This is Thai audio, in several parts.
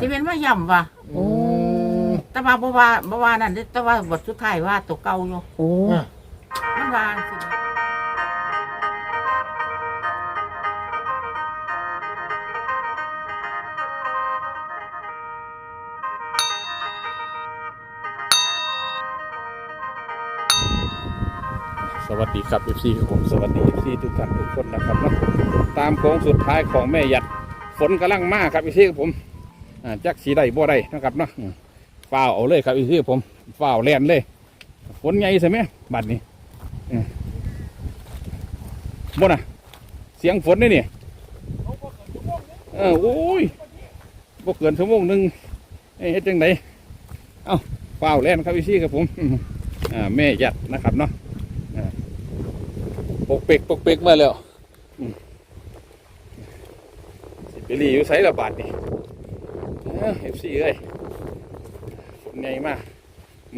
สิเป็นว่าย่ำว่ะโอ้แต่ว่าบ่ว่าบ่ว่านั่นเด้แต่ว่าบทสุดท้ายว่าตัวเก่าอยู่โอ้อะมันว่าสิสวัสดีครับ FC ครับผมสวัสดี FC ทุกท่านทุกคนนะครับเนาะตามโค้งสุดท้ายของแม่หยัดฝนกำลังมาครับ FC ครับผมอ่า จักสีได้บ่ได้นะครับเนาะฝ้าวเอาเลยครับ FC ครับผมฝ้าวแล่นเลยฝนใหญ่ใช่ไหมบัดนี้บ่น่ะ เสียงฝนนี่นี่เออโอ้ยบ่เกินชั่วโมงหนึ่งเอ้ยเฮ็ดจังไดเอ้าฝ้าวแล่นครับ FC ครับผมอ่าแม่หยัดนะครับเนาะปกเปกปกเปกมาแล้วสิไปรีอยู่ไสละบาทนี่ เอฟซีเอ้ยฝนใหญ่มาก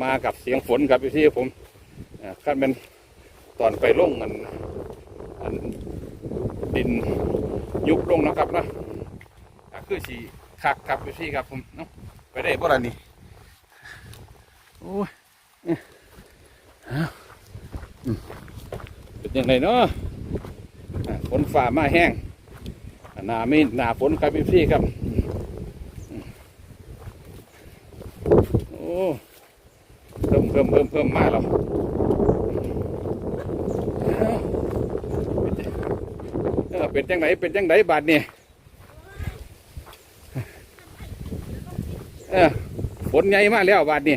มากับเสียงฝนครับเอฟซีผมอ่าขั้นเป็นตอนไปลงอันอันดินยุบลงนะครับนะคือสีคักครับเอฟซีครับผมเนาะไปได้บ่ล่ะนี่โอ้ยเอ้ยอ้าวอืมเป็นยังไงเนาะฝนฝ่ามาแห้งหนาไม่หนาฝนครับพี่พี่ครับอืม โอ้เพิ่มเพิ่มเพิ่มเพิ่มมาแล้วเออเป็นจังไหนเป็นจังไหนบาทนี่เออฝนใหญ่มาแล้วบาทนี่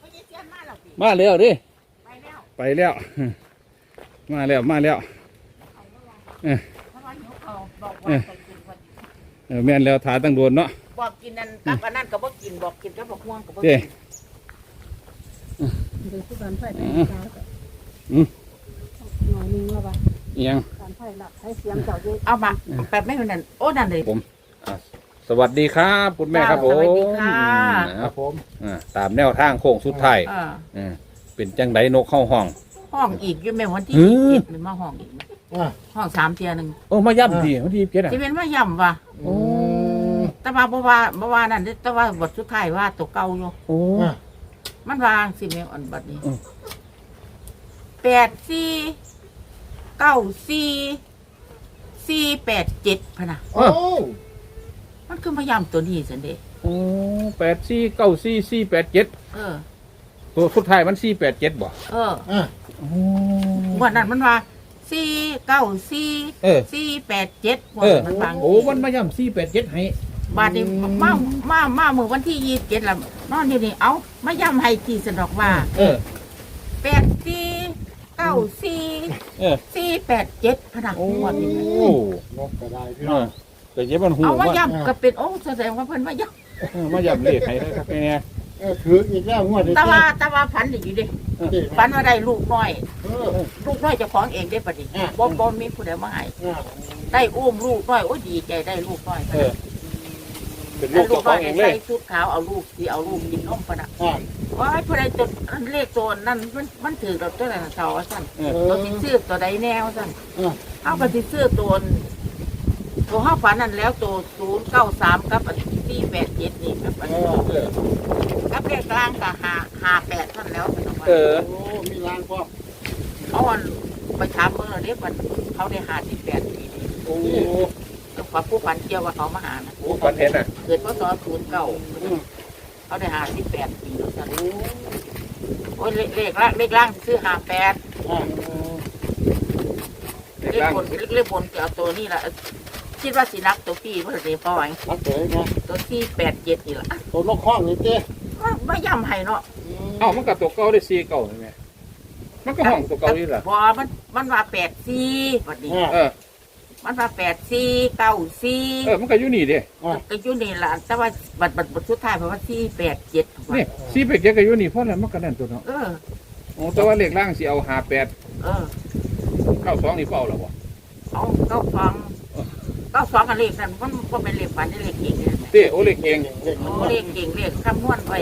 บ่ได้เสียมาแล้วสิมาแล้วดิไปแล้วไปแล้ว มาแล้ว มาแล้วเพราะว่าหิวเขาวบอ เออแม่นแล้วถาตั้งโดนเนาะ บอกกินนั่นกับอันนั้นก็บ่กินบอกกินกับบ่ม่วงก็บ่เด้ กินเดี๋ยวผู้การไฟไปอืมจ้าก็อืม หน่อยหนึงแล้วว่าเอียง การไฟหลับให้เสียงเจ้าเยอะเอามาแบบไม่เป็นนั่นโอ้นั่นเลย สวัสดีครับคุณแม่ครับผมสวัสดีค่ะนะคครัรับบผมอ่าตามแนวทางโค้งสุดท้ายเออเออเป็นจังไดนกเข้าห้อง ห้องอีกอยู่แม่วันที่เออยี่สิบเจ็ดมาห้องอีกนะอะห้องสามเทียหนึ่งโอ้มาย่ำทีมาทีเพี้ยนอะสิเป็นว่าย่ำว่ะโอ้ แต่ว่าบ่ว่าบ่ว่านั่นเด้แต่ว่าบทสุดท้ายว่าตัวเก่าอยู่โอ้ อะมันวางสิแม่อ่อนบัดนี้อืม แปดสี่เก้าสี่สี่แปดเจ็ดพะนะโอ้มันคือพยายามตัวนี้สันเดะโอ้แปดสี่เก้าสี่สี่แปดเจ็ดเออ ตัวสุดท้ายมันสี่แปดเจ็ดบ่ เอออะโอ้วันนั้นมันว่าสี่เก้าสี่เออ สี่แปดเจ็ดเออมันวางโอ้มันมาย่ำสี่แปดเจ็ดให้ บาดนี้มามามาเมื่อวันที่ยี่สิบเจ็ดละนอนอยู่นี่เอ้ามาย้ำให้ทีสนอกว่าเออ แปดสี่เก้าสี่เออ สี่แปดเจ็ดพะนะโอ้วันนี้นกกระไดพี่เอน้อองแต่เจ็บมันหูเอามาว่าย้ำก็เป็นโอ้แสดงว่าเพิ่นมาย้เออมาย่ำเลขให้ได้ครับแม่เออถืออีกแล้วงวดนี้ำแต่ว่าแต่ว่าฝันดีอยู่เดิเจ๊ฝันว่าได้ลูกน้อย เออ ลูกน้อยเจะของเองได้ปะดิอ่าบ่บ่มีผู้ใดมาให้อะได้อุ้มลูกน้อยโอ้ยดีใจได้ลูกน้อย เออ เป็นลูกตัวของเองเลย ใส่ชุดขาวเอาลูกที่เอาลูกกินนมปะนะอะว่าไอ้ผู้ใดจดอันเลขตัวนั้นมันมันถือเราตัวนั้นเสาสั่นเออเราสิซื้อตัวใดแนวสั่นอะเอาก็สิซื้อตัวตัวห้าฝันนั่นแล้วตัวศูนย์เก้าสามกับสี่แปดเจ็ดนี่กับอันเออเออกับเลขกลางกับหาหาแปดท่านแล้วเป็นว่าเออ โอ้มีรางก็เอาอันไปถามเมื่อเรียกวันเขาได้หาสิบแปดปีนี่โอ้กับ ว่าผู้ฝันเกี่ยวว่าเขามาหานะโหฝันเห็นอะเกิดพศศูนย์เก้าอืมเขาได้หาสิบแปดปีแล้วสั่นโอ้โอ้ยเลขเลขล่างเลขล่างซื้อหาแปดอะเด็กเลขล่างบนเลขบนจะเอาตัวนี้ละคิดว่าสินักตัวพี่เพื่อเดี๋ยวพอไหวรับเลยนะตัวที่แปดเจ็ดนี่ละตัวนกข้องนี่เจ๊ก็ไม่ย่ำให้เนาะเอ้ามันกับตัวเก่าได้สี่เก่าใช่ไหมมันก็ห้องตัวเก่าอยู่ล่ะบอมันมันว่าแปดสี่วันนี้อะเออ มันว่าแปดสี่เก้าสี่เออมันก็อยู่นี่เด้อะก็อยู่นี่ละแต่ว่าบัตรบัตรบัตรสุดท้ายเพราะว่าที่แปดเจ็ดนี่สี่เป็ดเจ็ดก็อยู่นี่เพราะอะไรมันก็นั่นตัวเนาะเออโอ้แต่ว่าเลขล่างสิเอาหาแปดเออเก้าสองนี่ก็เอาแล้วบ่เอาเก้าฟองเก้าฟองกับเลขนั่นมันก็เป็นเลขฝันได้เลขเก่งเนี่ยเต้โอเลขเองเด็กโอ้มันเลขเก่งเลขคำนวณไว้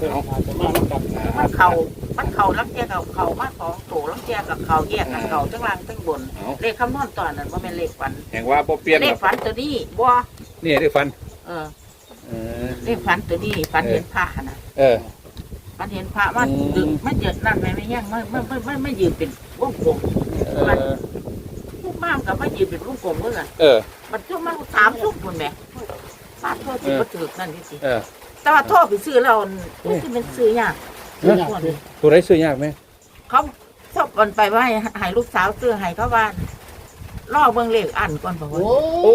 คือเอาอาจจะมาแล้วกันนะมันเข่า มันเขาลังเทียกับเขามาสองโถลังเทียกับเขาแยกกับเขาทั้งล่างทั้งบน เอาเลขคำนวณตอนนั้นว่าเป็นเลขฝัน แห่งว่าบ่เปลี่ยนเลหรขอกฝันตัวนี้บ่นี่ได้ฟันเออ เออเลขฝันตัวนี้ฝันเห็นพระนะเออ ฝันเห็นพระว่าอืม ดึกไม่เดือดนั่นไหมไม่ยังไม่ไม่ไม่ไม่ไม่ยืนเป็นวงกลมเออทุกบ้านกับไม่ยืนเป็นวงกลมเมื่อไงเออ มันช่วงมาสามชุกคนแหม่ฟาดโทษที่เออ ก็ถือนั่นที่สิเออแต่ว่าโทษไปซื้อเราที่สิเป็นซื้อยาก ซื้อยากสิตัวไรซื้อยากไหมเขาชอบกันไปว่าให้ให้ลูกสาวซื้อให้เขาบ้านล่อเบิ่งเลขอันก่อนบอกว่าโอ้โอ้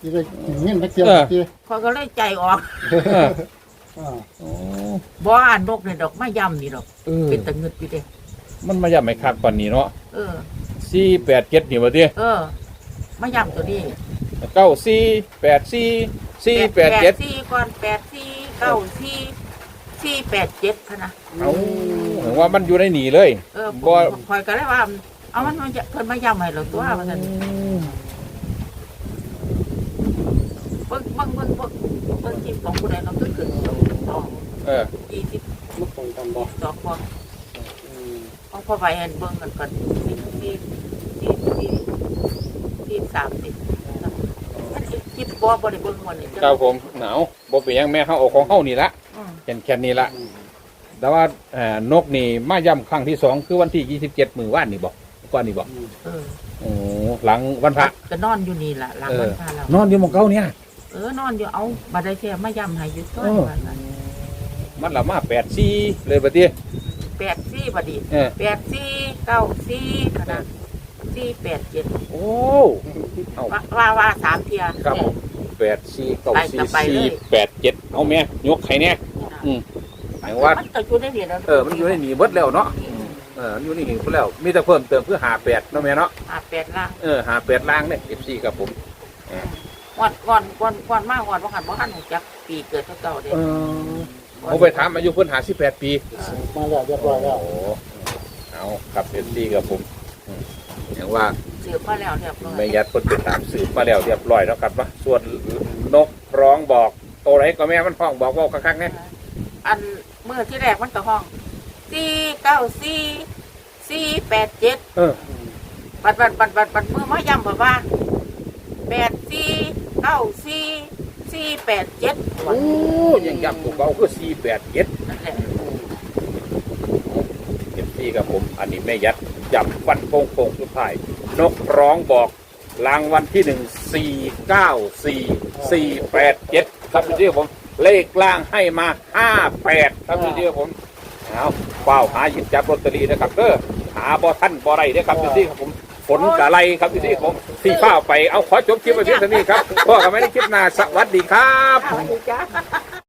ที่ได้เงินนักเที่ยวเออที่พอก็เลยใจออกเอออ่าโอ้บ่อ่านนกเลยดอกไม่ย่ำนี่ดอก เออเป็นตะเงึดอยู่เด้มันมาย่ำไม่คักปานนี้เนาะเออ สี่แปดเจ็ดนี่บ่ติเออไม่ย่ำตัวนี้เก้าสี่แปดสี่สี่แปดเจ็ดสี่ก่อนแปดสี่เก้าสี่ สี่แปดเจ็ดพะนะเอาถึงว่ามันอยู่ในหนีเลย เออบ่ คอยก็เลยว่า เอามันมาจะเพิ่นมาย่ำให้เราตัวว่าซั่นเบิ่งเบิ่งเบิ่งเบิ่งเบิ่งทีมของผู้ใดเราตึกขึ้นสองเออยี่สิบมันตรงกันบ่สองพวงอืมเอาพอไปเห็นเบิ่งกันก่อนสิบสี่สี่สี่สี่สามสิบมันสิคิดบ่บ่ได้เบิ่งวันนี้ครับผมหนาวบ่เป็นหยังแม่เฮาเอาของเฮานี่ละอืมแค่ นแค่นี้ละแต่ว่าเอ่อนกนี่มาย่ำครั้งที่สองคือวันที่ยี่สิบเจ็ดมือว่านนี่บอกก่อนนี่บอกเออโอ้หลังวันพระ ก็นอนอยู่นี่ล่ะหลังเอบ้าอนพาเรานอนอยู่หมองเก้าเนี่ย เออนอนอยู่เอาบัดได้แค่มาย่ำให้อยู่ต้นเออว่าซั่นมันละมาแปดสี่เลยปะเตี้ยแปดสี่บัดนี้เออแปดสี่เก้าสี่ขนาดสี่แปดเจ็ดโอ้เอาว่าว่าว่าสามเทีย ครับผมแปดสี่เก้าไปสี่ก็ไปเลย สี่แปดเจ็ดเอาแม่ยกไข่เนี่ย อืมหมายว่า มันก็อยู่ในเหรียญแล้วเออ มันอยู่ในหนีเบิดแล้วเนาะ เออมันอยู่ในหนีเบิดแล้ว มีแต่เพิ่มเติมเพื่อหาแปดเนาะแม่เนาะอ่าแปดล่างเออหาแปดล่างเนี่ยเอฟซีกับผมก่อนก่อนก่อนก่อนมากก่อนว่าหันว่าหันหูจักปีเกิดเท่าเก่าเด้เออผมไปถามอายุเพิ่นหาสิบแปดปีมาแล้วเรียบร้อยแล้วโอ้เอาครับเอฟซีกับผมอืมอย่างว่า สืบมาแล้วเรียบร้อยไม่ยัดคนไปตามสืบมาแล้วเรียบร้อยแล้วครับว่าส่วนนกร้องบอกตัวไหนก็แม่มันห้องบอกว่าคักๆเนี่ย อันเมื่อที่แรกมันก็ห้องสี่เก้าสี่สี่แปดเจ็ดเออบัดบัดบัดบัดบัดเมื่อมาย้ำแบบว่าแปดสี่เก้าสี่สี่แปดเจ็ดโอ้ยังย้ำถูกเบาคือสี่แปดเจ็ดนั่นแหละเอฟซีกับผม อันนี้แม่ยัดย้ำฟันโป่งโป่งสุดท้าย นกร้องบอกรางวัลที่หนึ่งสี่เก้าสี่สี่แปดเจ็ดครับพี่เดียวผม เลขล่างให้มาห้าแปดครับพี่เดียวผมเอาเฝ้าหาหยิบจับลอตเตอรี่นะครับเด้อหาบ่ท่านบ่ไรเด้อครับพี่ที่ครับผมฝนกะไรครับพี่ที่ผมที่เฝ้าไปเอาขอจบคลิปไว้เพียงเท่านี้ครับพ่อกันไม่ได้คลิปหน้าสวัสดีครับสวัสดีจ้า